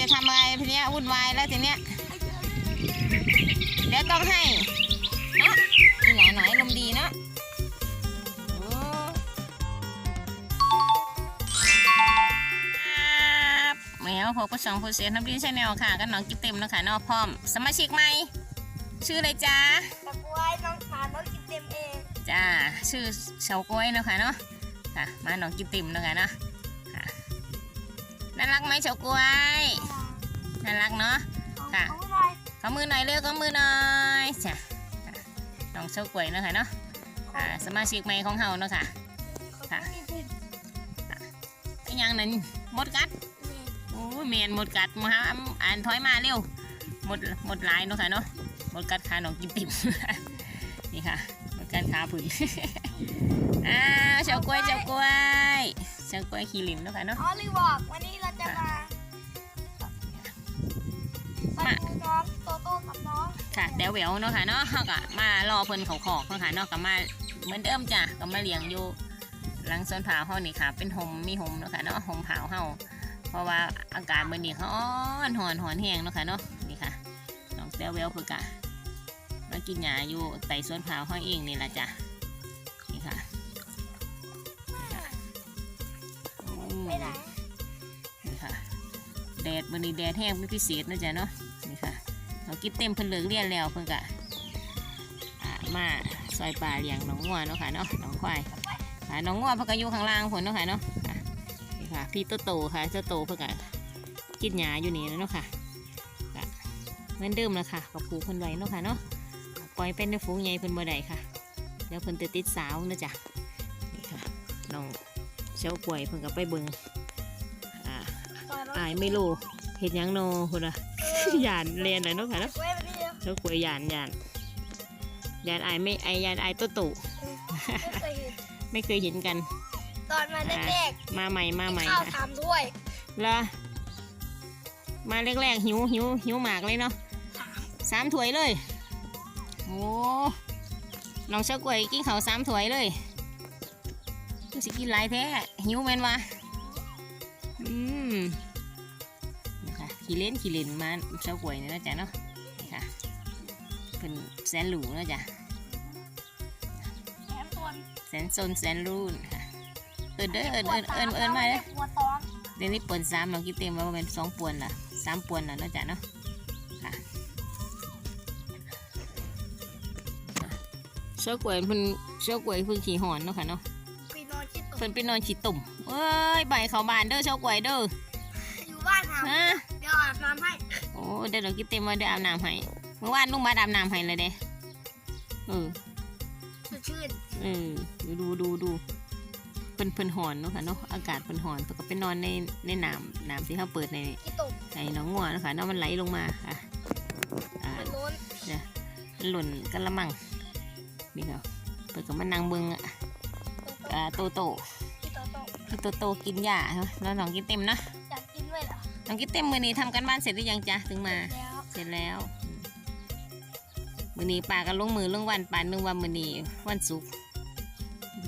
จะทำอะไรทีเนี้ยวุ่นวายแล้วทีเนี้ยเดี๋ยวต้องให้เนาะนี่หลาหน่อยลมณ์ดีเนาะโอ้ครับแมวพบกับสองผู้เสียน้ำดินชาแนลค่ะกันน้องกิ๊บเต็มเนาะคะเนาะพร้อม สมาชิกใหม่ชื่ออะไรจ๊ะตะกล้วยน้องขาน้องกินเต็มเองจ้าชื่อเฉาก้วยเนาะค่ะเนาะค่ะมาน้องกิ๊บเต็มเนาะค่ะเนาะค่ะ น่ารักไหมเฉาก้วยน่ารักเนาะค่ะเขาหน่อยขอมือหน่อยเร็วขอมือหน่อยจ้ะค่ะน้องเฉาก้วยเนาะค่ะเนาะค่ะสมาชิกใหม่ของเฮาเนาะค่ะค่ะเขามีผิดไอ้หยังนั้นหมดกัดโอ้ยเมียนหมดกัดมาหาอ่านถอยมาเร็วหมดหมดหลายเนาะค่ะเนาะหมดกัดขาน้องกินติ่มนี่ค่ะหมดกัดขาผึ่งอ้าวเฉาก้วยเฉาก้วย เฉาก้วยขี้ลินเนาะค่ะเนาะ อ๋อลืมบอกวันนี้เราจะมามาดูน้องโตโต้กับน้องค่ะแดวแหววเนาะค่ะเนาะเฮาก็มารอเพิ่นเขาขอกเนาะค่ะเนาะก็มาเหมือนเดิมจ้ะก็มาเลี้ยงอยู่หลังสวนผาเฮานี่ค่ะ เป็นหมมีหมเนาะค่ะเนาะหมผาเฮาเพราะว่าอากาศมื้อนี้เขาอ้อนหอนหอนแห้งเนาะค่ะเนาะนี่ค่ะน้องแดวแหววเพิ่นก็มากินหญ้าอยู่ใต้สวนผาเฮาเองนี่ล่ะจ้ะนี่ค่ะ ไปไหนนี่ค่ะ แดดมื้อนี้แดดแห้งเป็นพิเศษนะจ้ะเนาะ นี่ค่ะเรากิบเต็มเพิ่นเลิกเรียนแล้วเพิ่นกะอ่ามาซอยปลาเลี้ยงน้องงัวเนาะค่ะเนาะ น้องควายค่ะน้องงัวเพิ่นก็อยู่ข้างล่างเพิ่นเนาะค่ะเนาะนี่ค่ะ พี่โตโตค่ะเจ้าโตเพิ่นก็กินหญ้าอยู่นี่เนาะค่ะเหมือนเดิมแล้วค่ะกับผูกเพิ่นไว้เนาะค่ะเนาะ ปล่อยเป็นในฝูงใหญ่เพิ่นบ่ได้ค่ะ เดี๋ยวเพิ่นจะติดสาวนะจ๊ะ นี่ค่ะ น้อง เช้ากล้วยเพิ่นก็ไปเบิ่งอ่าก่อนน้องอายไม่รู้เฮ็ดหยังโนพุ่นน่ะหยานเรียนเลยเนาะค่ะเนาะกล้วยวันนี้เดียวเจ้ากล้วยหยานหยานหยานอายไม่ไอายหยานอายโตโตไม่เคยเห็นไม่เคยเห็นกัน ตอนมาแรกมาใหม่มาๆใหม่ข้าวค่ะสามถ้วยละมาแรกๆหิวหิวหิวหมากเลยเนาะสามถ้วยเลยโอ้น้องเจ้ากล้วยกินข้าวสามถ้วยเลยรู้ สิกินหลายแท้หิวแม่นวะอืมนี่ค่ะขี้เล่นขี้เล่นมาเจ้ากล้วยนี่นะจ๊ะเนาะนี่ค่ะเป็นแสนหรูนะจ๊ะแถมตัวแสนซนแสนรูนค่ะเอินเด้อเอินเอินเอินเอินมาเลยหัวซ้อนเดี๋ยวนี้ปวนสามเราคิดเต็มว่าเป็นสองปวนล่ะสามปวนล่ะเนาะจ๊ะเนาะค่ะเช้ากล้วยเพิ่นเช้ากล้วยเพิ่นขี่หอนเนาะค่ะเนาะ ปีนอนคิดตกเพิ่นไปนอนขี่ตุ่มเอ้ยใบเขาบานเด้อเช้ากล้วยเด้ออยู่บ้านหาฮะเดี๋ยวอาบน้ำให้ โอ้เดี๋ยวเราคิดเต็มว่าเดี๋ยวอาบน้ำให้เมื่อวานลุงมาอาบน้ำให้เลยเด้เออสดชื่นเออดูดูดูเพิ่นเพิ่นหอนเนาะค่ะเนาะอากาศเพิ่นหอนเพิ่นก็ไปนอนในในน้ำน้ำที่เขาเปิดในคิดตกในหนองงัวนะคะเนาะมันไหลลงมาค่ะอ่ามันล้นมันหล่นกันละมังนี่ค่ะเปิดกับมันนางเบิงอะอ่าโตโต คิดโตโตพี่โตโตกินหญ้าเนาะแล้วน้องกินเต็มเนาะอยากกินด้วยเหรอน้องกินเต็มมือนี้ทำกันบ้านเสร็จหรือยังจ๊ะถึงมา แล้วเสร็จแล้วอืมมือนี้ป่ากันลงมือลงวันป่านึงว่ามือนี้วันศุกร์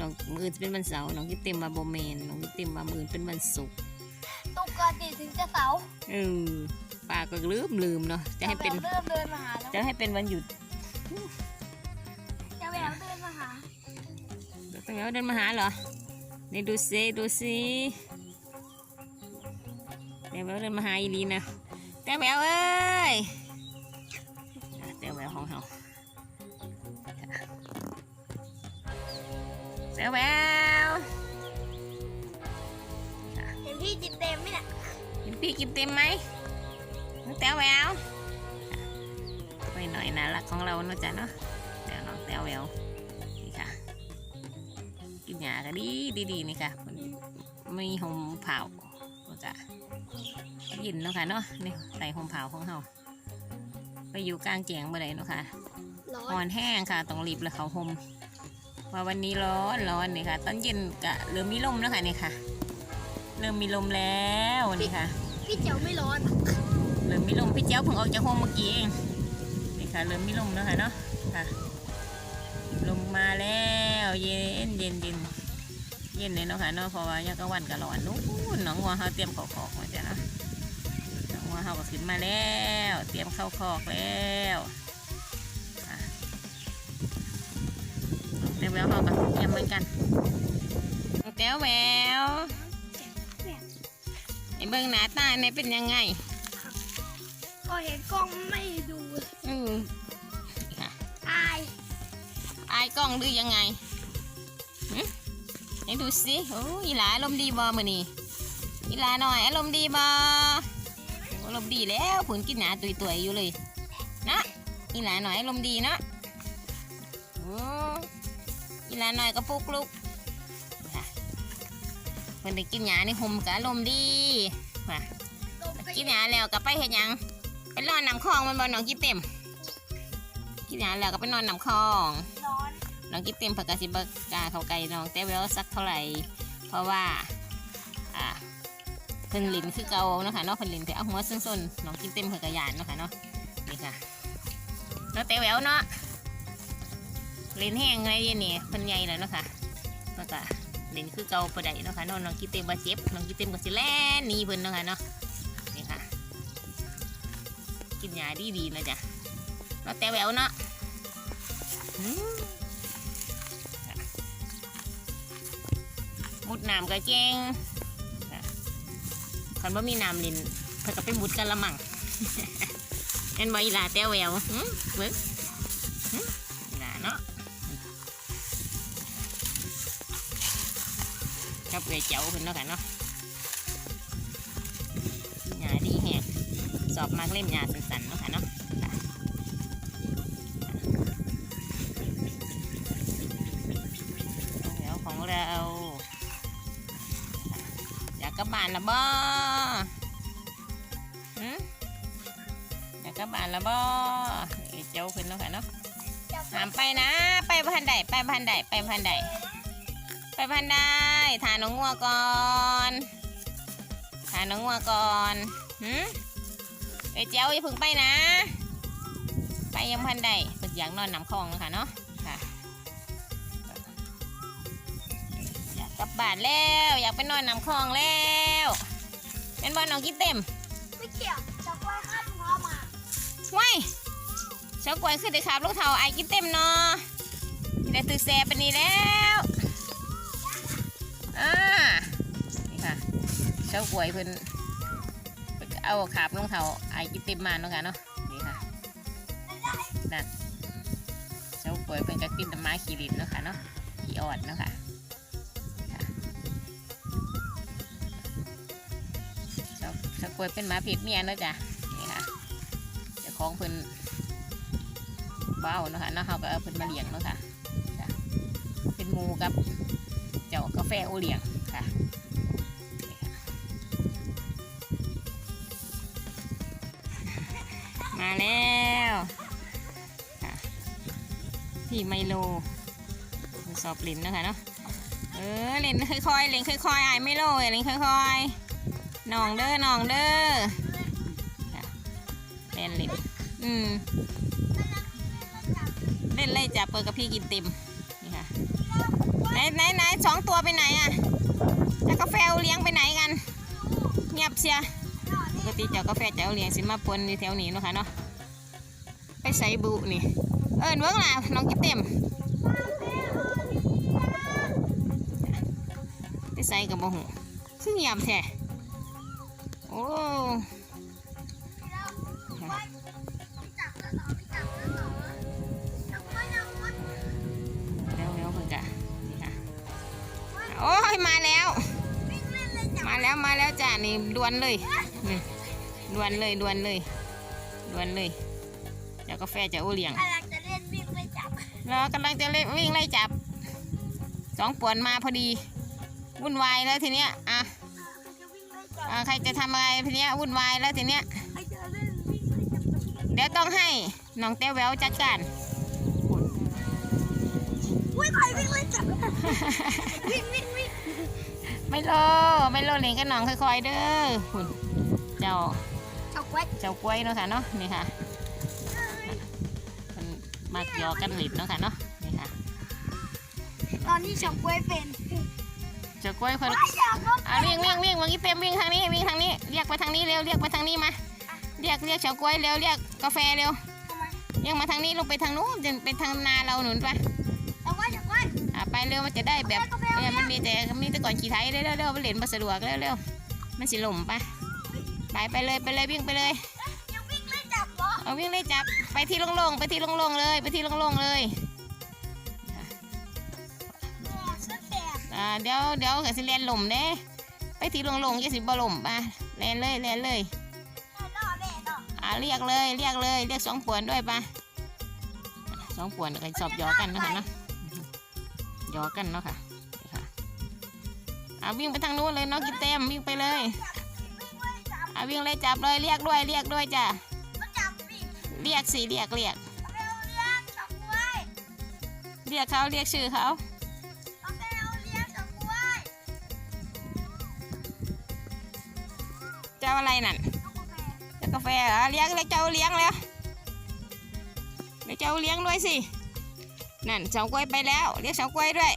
น้องมืออื่นเป็นวันเสาร์น้องกินเต็มมาโบเมนน้องกินเต็มมามืออื่นเป็นวันศุกร์ตุกกาตีถึงจะเสาเออป่าก็ลืมลืมเนาะจะให้เป็นเริ่มเดินมาหาแล้วจะให้เป็นวันหยุดจะแววเดินมาหาตั้งแล้วเดินมาหาเหรอ นี่ดูซิดูซิแต่แววเดินมาหาอีลีนะแต่แววเอ้ยอะแต่แววของเราแต่แววเห็นพี่จิตเต็มไหมเนี่ยเห็นพี่กินเต็มไหมน้องแต่แววไปหน่อยนะรักของเราเนาะจ๊ะเนาะเดี๋ยวน้องแต่แววนี่ค่ะกิน หญ้าก็ดีดีดีนี่ค่ะมันมีหมเผาก็จะยินเนาะค่ะเนาะนี่ใส่หมเผาของเราไปอยู่กลางแจงบ่ได้เนาะค่ะร้ออ่อนนแห้งค่ะต้องรีบเลยเขาหมว่าวันนี้ร้อนร้อนนี่ค่ะ ตอนเย็นก็เริ่มมีลมแล้วค่ะนี่ค่ะ เริ่มมีลมแล้วนี่ค่ะ พี่เจ๋วไม่ร้อนเริ่มมีลมพี่เจ้าเพิ่งออกจากห้องเมื่อกี้เองนี่ค่ะเริ่มมีลมแล้วค่ะเนาะค่ะ ลมมาแล้วเย็นเย็นเย็นเย็นเลยเนาะค่ะเนาะเพราะว่ายังกลางวันก็ร้อนนู้นหนองวัวเขาเตรียมขอกๆมาจ้ะเนาะหนองวัวเฮาก็ขึ้นมาแล้ว เตรียมเข้าคอกแล้วอะเดี๋ยวแววเฮาก็เตรียมเหมือนกันแต้วแววไอ้เบิ่งหน้าตาเนี่ยเป็นยังไงก็เห็นกล้องไม่ดูอืมค่ะอายอาย กล้องหรือยังไงไหนดูสิโอ้ยหลาอารมณ์ดีบ่มื้อนี้อีหลาหน่อยอารมณ์ดีบ่อารมณ์ดีแล้วผุนกินหนาตุยๆอยู่เลยนะอีหลาหน่อยอารมณ์ดีเนาะโอ้อีหลาหน่อยก็ปุกลุกค่ะเพิ่นได้กินหยาในห่มก็อารมณ์ดีมก็กินหยาแล้วก็ไปเฮ็ดหยังไปนอนนำคลองมันบ่น้องกินเต็มกินหยาแล้วก็ไปนอนนำคลอง น้องกิ๊บเต็มผักกาซิบกล้าเขาไก่น้องแต่เวลสักเท่าไหร่ เพราะว่าอ่าเพิ่นลินคือเก่าเนาะค่ะเนาะเพิ่นลินแต่เอาหัวส้นๆน้องกิ๊บเต็มผักกายานเนาะค่ะเนาะนี่ค่ะแล้วแต่แววเนาะลินแห้งอะไรเนี่ยเพิ่นใหญ่แล้วเนาะค่ะแล้วก็ลินคือเก่าประไดเนาะค่ะเนาะน้องกิ๊บเต็มบาเจ็บน้องกิ๊บเต็มก็สิแล่นหนีเพิ่นเนาะค่ะเนาะนี่ค่ะ กินยาดีๆนะจ๊ะแล้วแต่แววเนาะ มุดน้ำก็เก่งคันว่ามีน้ำลินเพิ่นก็ไปมุดกันละมั่งเอ็นบอีหลาแต่แววเบิ้งลาเนาะกับเวเจ้าเพิ่นเนาะค่ะเนาะหญ้าดีแฮะสอบมากเล่มหญ้าสันๆเนาะค่ะเนาะ กกลับบ้านละบ่หืมอยากกลับบ้านละบ่อเจ้าขึ้นแล้วค่ะเนาะหามไปนะ ไปพันใดไปพันใดไปพันใดไปพันใดทานน้องงัวก่อนทานน้องงัวก่อนหืมเอ้เจ้าอย่าเพึ่งไปนะ ไปยังพันใดเพิ่นอยากนอนนำคลองเนาะค่ะเนาะ กกลับบ้านแล้วอยากไปนอนน้ำคลองแล้วเป็นบอลน้องกินเต็มไม่เกี่ยวจับว่าข้ามพ่อมาว้ายเช้ากล้วยขึ้นได้ครับลูกเทาไอ้กินเต็มเนาะได้ตือแซ่ปานนี้แล้วอ่านี่ค่ะเช้ากล้วยเพิ่นเพิ่นก็เอาขาบลงเทาไอ้กินเต็มมาเนาะค่ะเนาะนี่ค่ะนั่นเช้ากล้วยเพิ่นก็กินแต่ไม้ขีรินเนาะค่ะเนาะขี้อ่อนเนาะค่ะ เจ้าเจ้ากล้วยเป็นหมาผิดเมียนะจ้ะนี่ค่ะเจ้าของเพิ่นเบ้าเนาะค่ะเนาเขาก็เอาเพิ่นมาเลี้ยงเนาะค่ะจ้ะเป็นหมูกับเจ้ากาแฟโอเลี้ยงค่ะนี่ค่ะมาแล้วค่ะพี่ไมโลสอบเล่นนะคะเนาะเออเล่นค่อยๆเล่นค่อยๆไอ้ไมโลเล่นค่อยๆ น้องเด้อน้องเด้อเล่นเล่นอืมเล่นไล่จับเปิดกับพี่กินเต็มนี่ค่ะไหนไหนไหนสองตัวไปไหนอะจ้ากาแฟเลี้ยงไปไหนกัน เงียบเชียปกติเจ้ากาแฟจะเอาเลี้ยงสิมาปนอยู่แถวนี้นะคะเนาะไปใส่บุนี่ เอิญเวิ้งล่ะน้องกินเต็มไปใส่กับบ่หูซึ่งเงียบแท้ อ้จับแล้วแล้วเหรอจับไว้นะดีค่ะโอ้ยมาแล้ว มาแล้วมาแล้วจ้ะนี่ดวนเลยนี่ดวนเลยดวนเลยดวนเลยเจ้ากาแฟจะโอเลี้ยงกำลังจะเล่นวิ่งเลยจับเรากำลังจะเล่นวิ่งไล่จับสองปวนมาพอดีวุ่นวายแล้วทีเนี้ยอะ อะใครจะทำอะไรทีเนี้ยวุ่นวายแล้วทีเนี้ยใครจะเล่นวิ่งเลยจับกับพี่เดี๋ยวต้องให้น้องเต้วแววจัดการอุ้ยใครวิ่งเลยจับวิ่งวิ่งวิ่งไม่โลไม่โลเลี้ยงกันน้องค่อยๆเด้อคุณเจ้าจับไว้เจ้ากล้วยเนาะค่ะเนาะนี่ค่ะมันมักหยอกกันหลิดเนาะค่ะเนาะนี่ค่ะ ตอนนี้จับไว้เป็น เจ้ากล้วยคนไม่อยากก็อะวิ่งวิ่งวิ่งวันนี้เต็มวิ่งทางนี้วิ่งทางนี้เรียกไปทางนี้เร็วเรียกไปทางนี้มา เรียกเรียกเฉาก๊วยเร็วเรียกกาแฟเร็วทำไมเรียกมาทางนี้ลงไปทางนู้นจะไปทางนาเราหนุนไปเอาไว้เอาไว้อะไปเร็วมันจะได้แบบเออมันมีแต่มีแต่ก่อนขี่ไถเร็วเร็วเร็วไปเล่นมาสะดวกเร็วเร็วมันสิหล่มไปไปไปเลยไปเลยวิ่งไปเลยยังวิ่งไล่จับเหรอเอาวิ่งเลยจับไปที่โล่งๆไปที่โล่งๆเลย ไปที่โล่งๆเลยาเดี๋ยวเดี๋ยวกับสิเรียนหล่มเด้ไปที่โล่งๆอย่าสิบ่หล่มไปเล่นเลยเล่นเลยล่อแม่ต่ออ่าเรียกเลยเรียกเลยเรียกสองปวนด้วยไปสองปวนก็สอบหยอกันเนาะคะเนาะหยอกันเนาะค่ะนี่ค่ะอ่าวิ่งไปทางนู้นเลยน้องกินเต็มวิ่งไปเลยวิ่งไล่จับอ่าวิ่งเลยจับเลยเรียกด้วยเรียกด้วยจ้ะก็จับสิเรียกสิเรียกเรียกเอาไปเอาเลี้ยงจับกล้วยเรียกเขาเรียกชื่อเขาเอา จ้าอะไรนั่นเจ้ากาแฟเหรอเลี้ยงเลยเจ้าเลี้ยงแล้วเรียงเจ้าเลี้ยงด้วยสินั่นเฉากล้วยไปแล้วเรียกเสากล้วยด้วย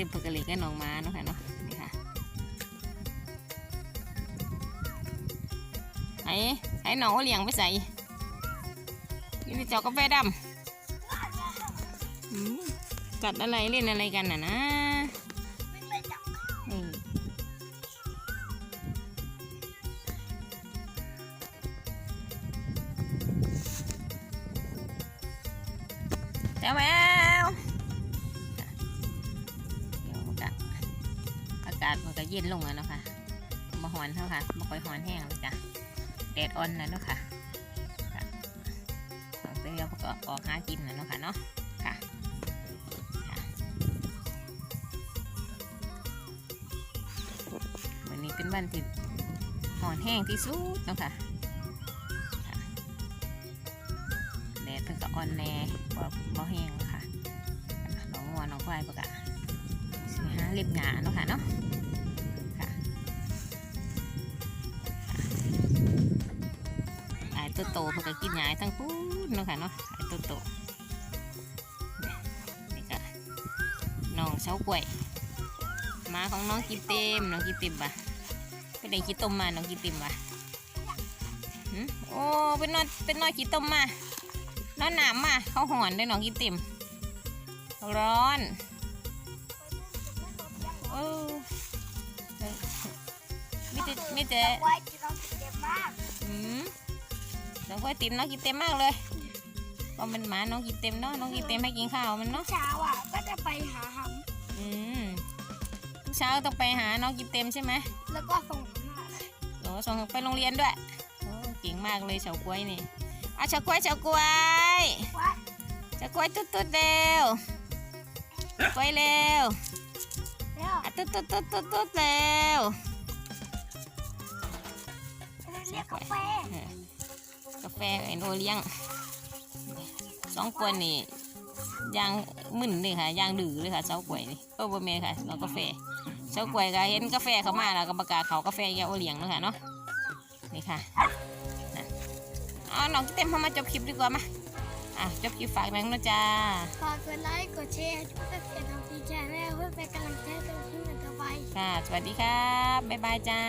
ต็มปกติก็น้องม้าเนาะค่ะเนาะนี่ค่ะไอ้ไอ้น้องเอเลี้ยงไปใส่นี่เจ้ากาแฟดำกัดอะไรเล่นอะไรกันน่ะนะวิ่งไล่จับอืมเจ้าแมากาศมันก็เย็นลงแล้วเนาะค่ะมาหอนเท่าค่ะมาค่อยหอนแห้งแล้วจ้ะแดดอ่อนแล้วเนาะค่ะค่ะเอาเดี๋ยวก็ออกหากินแล้วเนาะค่ะเนาะค่ะวันนี้เป็นวันที่หอนแห้งที่สุดเนาะค่ะแดดเพิ่งก็อ่อนแน่บ่บ่แห้งค่ะน้องวัวน้องควายปกะสิหาเล็บหงาเนาะค่ะเนาะ ตัวโตเพิ่นก็กินหญ้าทั้งพูดเนาะค่ะเนาะไอ้ตัวโตเนี่ยนี่ก็น้องเสากล้วยมาของน้องกินเต็มน้องกินเต็มปะไปเด็กขี้ต้มมาน้องกินติมมาหึโอ้เป็นนอนเป็นนอนขี้ต้มมานอนหนามมาเขาหอนด้วยน้องกินติมร้อนโอ้ไม่แต่ไม่แต่ น้องก้อยติมน้องกินเต็มมากเลยก็เป็นหมาน้องกินเต็มเนาะน้องกินเต็มให้กินข้าวมันเนาะเช้าอะก็จะไปหาหอืมทุกเช้าต้องไปหาน้องกินเต็มใช่ไหมำแล้วก็ส่งหาโอ้ส่งไปโรงเรียนด้วยโอ้เก่งมากเลยเฉาก้วยนี่เอาเฉาก้วยเฉาก้วยไว้เฉาก้วยตุ๊ดตุ๊ดเร็วกล้วยเร็วแล้วอะตุ๊ดตุ๊ดตุ๊ดตุ๊ดตุ๊ดเร็วเรียกกาแฟเออ กาแฟไอโนเลี้ยงสองคนนี่ยางมึนเลยค่ะยางดื้อเลยค่ะเฉาก้วยนี่เออบ่แม่นค่ะแล้วกาแฟเฉาก้วยก็เห็นกาแฟเขามาแล้วก็ประกาศเขากาแฟแกโอเลี้ยงเนาะค่ะเนาะนี่ค่ะนะเอาน้องเต็มเข้ามาจบคลิปดีกว่ามาอะจบคลิปฝากแบงค์นะจ้าฝากกดไลค์กดแชร์ช่วยเป็นกำลังใจให้เพื่อเป็นกำลังใจให้ตัวที่เหมือนต่อไปค่ะสวัสดีครับบ๊ายบายจ้า